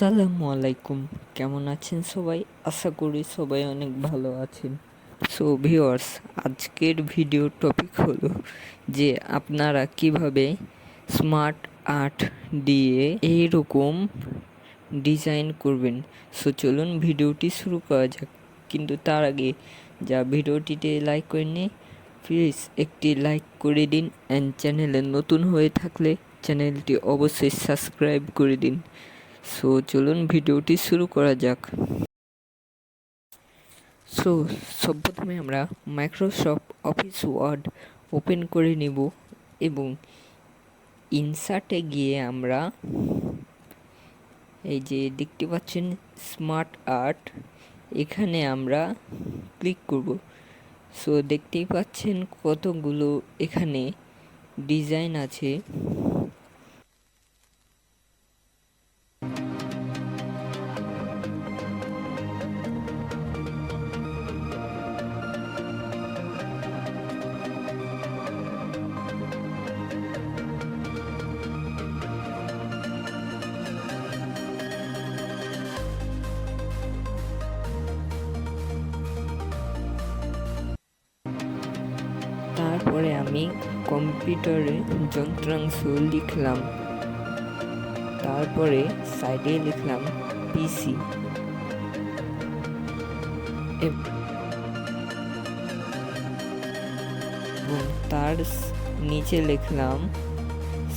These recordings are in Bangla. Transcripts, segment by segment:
আসসালামু আলাইকুম কেমন আছেন সবাই? আশা করি সবাই অনেক ভালো আছেন। সো ভিওয়ার্স আজকের ভিডিও টপিক হলো যে আপনারা কীভাবে স্মার্ট আর্ট দিয়ে এইরকম ডিজাইন করবেন। সো চলুন ভিডিওটি শুরু করা যাক। কিন্তু তার আগে, যা ভিডিওটিতে লাইক করেনি প্লিজ একটি লাইক করে দিন অ্যান্ড চ্যানেলে নতুন হয়ে থাকলে চ্যানেলটি অবশ্যই সাবস্ক্রাইব করে দিন। সো চলুন ভিডিওটি শুরু করা যাক। সো সর্বপ্রথমে আমরা মাইক্রোসফট অফিস ওয়ার্ড ওপেন করে নেব এবং ইনসার্টে গিয়ে আমরা এই যে দেখতে পাচ্ছেন স্মার্ট আর্ট এখানে আমরা ক্লিক করব। সো দেখতেই পাচ্ছেন কতগুলো এখানে ডিজাইন আছে। তারপরে আমি কম্পিউটারে যন্ত্রাংশ লিখলাম। তারপরে সাইডে লিখলাম পিসি। এবং তার নিচে লিখলাম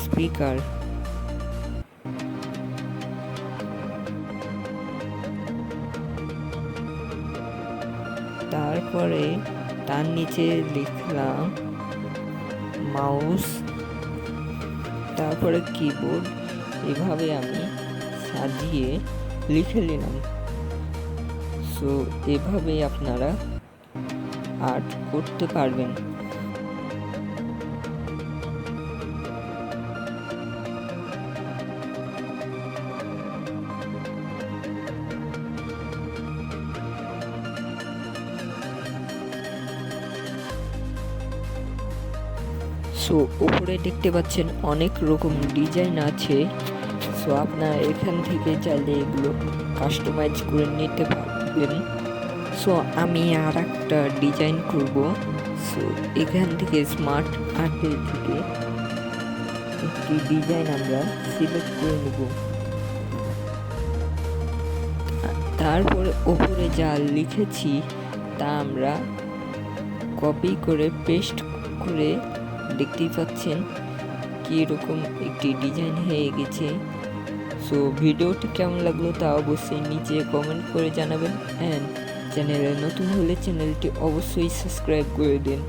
স্পিকার। তারপরে তার নিচে লিখলাম মাউস, তারপরে কিবোর্ড এভাবে আমি সাজিয়ে লিখে নিলাম। সো এভাবেই আপনারা আর্ট করতে পারবেন। সো উপরে দেখতে পাচ্ছেন অনেক রকম ডিজাইন আছে। সো আপনারা এখান থেকে চাইলে এগুলো কাস্টমাইজ করে নিতে পারবেন। সো আমি আর একটা ডিজাইন করব। সো এখান থেকে স্মার্ট আর্টের থেকে একটি ডিজাইন আমরা সিলেক্ট করে নেব। তারপরে ওপরে যা লিখেছি তা আমরা কপি করে পেস্ট করে দেখতেই পাচ্ছেন কি রকম একটি ডিজাইন হয়ে গেছে। সো ভিডিওটি কেমন লাগল তা অবশ্যই নিচে কমেন্ট করে জানাবেন অ্যান্ড চ্যানেলে নতুন হলে চ্যানেলটি অবশ্যই সাবস্ক্রাইব করে দিন।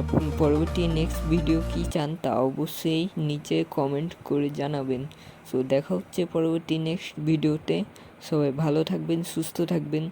আপনি পরবর্তী নেক্সট ভিডিও কি চান তা অবশ্যই নিচে কমেন্ট করে জানাবেন। সো দেখা হচ্ছে পরবর্তী নেক্সট ভিডিওতে সবাই ভালো থাকবেন, সুস্থ থাকবেন।